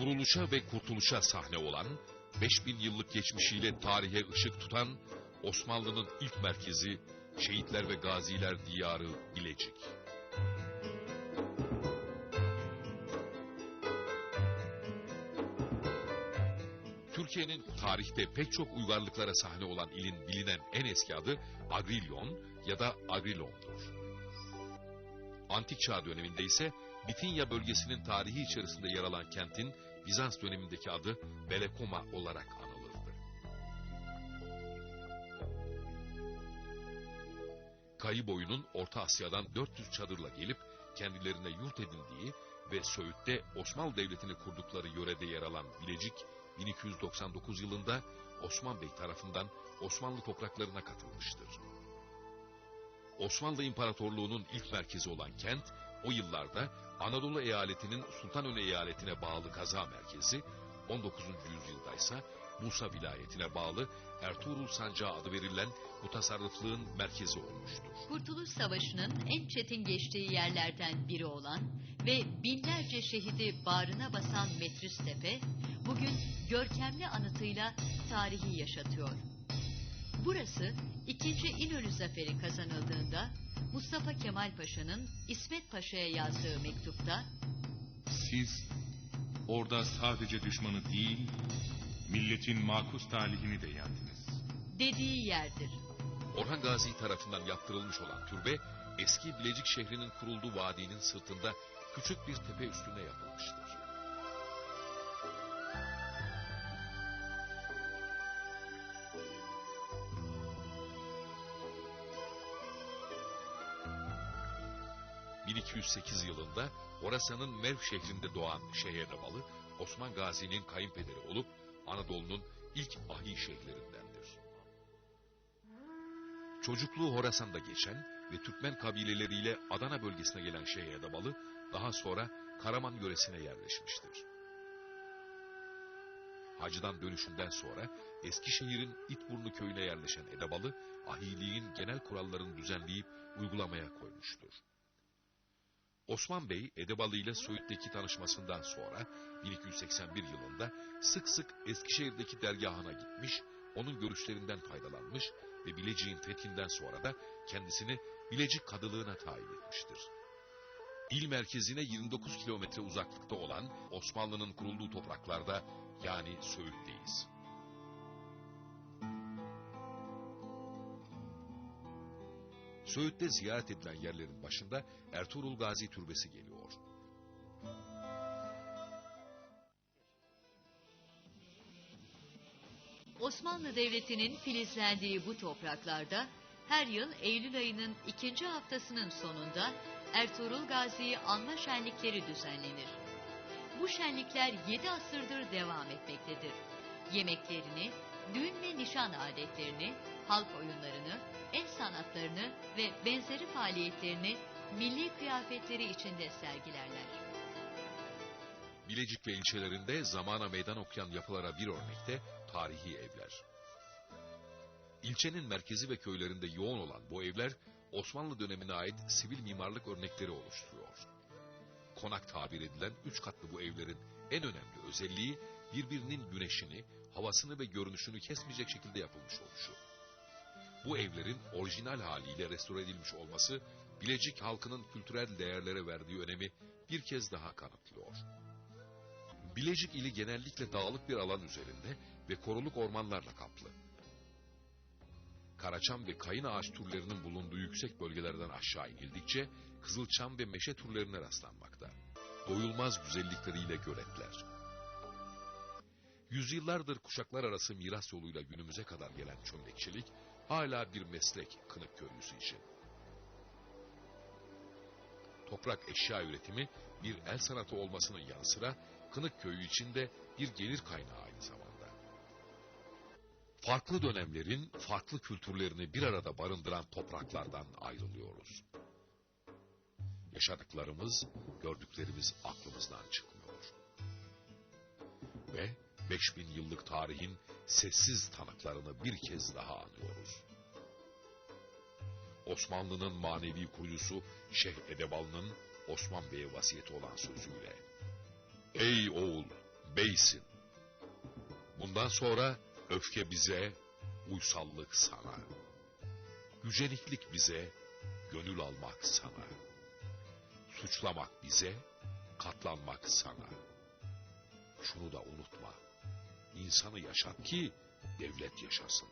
kuruluşa ve kurtuluşa sahne olan, 5000 yıllık geçmişiyle tarihe ışık tutan Osmanlı'nın ilk merkezi, şehitler ve gaziler diyarı Bilecik. Türkiye'nin tarihte pek çok uygarlıklara sahne olan ilin bilinen en eski adı Agrilyon ya da Agrilon'dur. Antik Çağ döneminde ise Bitinya bölgesinin tarihi içerisinde yer alan kentin Bizans dönemindeki adı Belekoma olarak anılırdı. Kayı boyunun Orta Asya'dan 400 çadırla gelip kendilerine yurt edindiği ve Söğüt'te Osmanlı Devleti'ni kurdukları yörede yer alan Bilecik, 1299 yılında Osman Bey tarafından Osmanlı topraklarına katılmıştır. Osmanlı İmparatorluğu'nun ilk merkezi olan kent, o yıllarda Anadolu eyaletinin Sultanöne eyaletine bağlı kaza merkezi, 19. yüzyılda ise Musa vilayetine bağlı Ertuğrul Sancağı adı verilen mutasarrıflığın merkezi olmuştur. Kurtuluş Savaşı'nın en çetin geçtiği yerlerden biri olan ve binlerce şehidi bağrına basan Metris Tepe, bugün görkemli anıtıyla tarihi yaşatıyor. Burası 2. İnönü Zaferi kazanıldığında Mustafa Kemal Paşa'nın İsmet Paşa'ya yazdığı mektupta Siz orada sadece düşmanı değil, milletin makus talihini de yendiniz. dediği yerdir. Orhan Gazi tarafından yaptırılmış olan türbe, eski Bilecik şehrinin kurulduğu vadinin sırtında küçük bir tepe üstüne yapılmıştır. ...1208 yılında Horasan'ın Merv şehrinde doğan Şehirdebalı... ...Osman Gazi'nin kayınpederi olup... ...Anadolu'nun ilk ahi şehirlerindendir. Çocukluğu Horasan'da geçen ve Türkmen kabileleriyle Adana bölgesine gelen Şeyh Edebalı, daha sonra Karaman yöresine yerleşmiştir. Hacıdan dönüşünden sonra Eskişehir'in İtburnu köyüne yerleşen Edebalı, ahiliğin genel kurallarını düzenleyip uygulamaya koymuştur. Osman Bey, Edebalı ile Söğüt'teki tanışmasından sonra 1281 yılında sık sık Eskişehir'deki dergahına gitmiş, onun görüşlerinden faydalanmış ve Bilecik'in fethinden sonra da kendisini Bilecik kadılığına tayin etmiştir. İl merkezine 29 kilometre uzaklıkta olan Osmanlı'nın kurulduğu topraklarda yani Söğüt'teyiz. Söğüt'te ziyaret edilen yerlerin başında Ertuğrul Gazi Türbesi geliyor. Osmanlı Devleti'nin filizlendiği bu topraklarda her yıl Eylül ayının ikinci haftasının sonunda Ertuğrul Gazi'yi anma şenlikleri düzenlenir. Bu şenlikler 7 asırdır devam etmektedir. Yemeklerini, düğün ve nişan adetlerini, halk oyunlarını, el sanatlarını ve benzeri faaliyetlerini milli kıyafetleri içinde sergilerler. Bilecik ve ilçelerinde zamana meydan okuyan yapılara bir örnekte tarihi evler. İlçenin merkezi ve köylerinde yoğun olan bu evler Osmanlı dönemine ait sivil mimarlık örnekleri oluşturuyor. Konak tabir edilen üç katlı bu evlerin en önemli özelliği birbirinin güneşini, havasını ve görünüşünü kesmeyecek şekilde yapılmış oluşu. Bu evlerin orijinal haliyle restore edilmiş olması Bilecik halkının kültürel değerlere verdiği önemi bir kez daha kanıtlıyor. Bilecik ili genellikle dağlık bir alan üzerinde ve koruluk ormanlarla kaplı. Karaçam ve kayın ağaç türlerinin bulunduğu yüksek bölgelerden aşağı inildikçe kızılçam ve meşe türlerine rastlanmakta. Doyulmaz güzellikleriyle göletler. Yüzyıllardır kuşaklar arası miras yoluyla günümüze kadar gelen çömlekçilik hala bir meslek kınık köylüsü için. Toprak eşya üretimi bir el sanatı olmasının yanı sıra Kınık köyü için de bir gelir kaynağı aynı zamanda. Farklı dönemlerin farklı kültürlerini bir arada barındıran topraklardan ayrılıyoruz. Yaşadıklarımız, gördüklerimiz aklımızdan çıkmıyor. Ve 5000 yıllık tarihin sessiz tanıklarını bir kez daha anıyoruz. Osmanlı'nın manevi kurucusu Şeyh Edebalı'nın Osman Bey'e vasiyeti olan sözüyle. Ey oğul, beysin. Bundan sonra öfke bize, uysallık sana. Yüceliklik bize, gönül almak sana. Suçlamak bize, katlanmak sana. Şunu da unutma. İnsanı yaşat ki devlet yaşasın.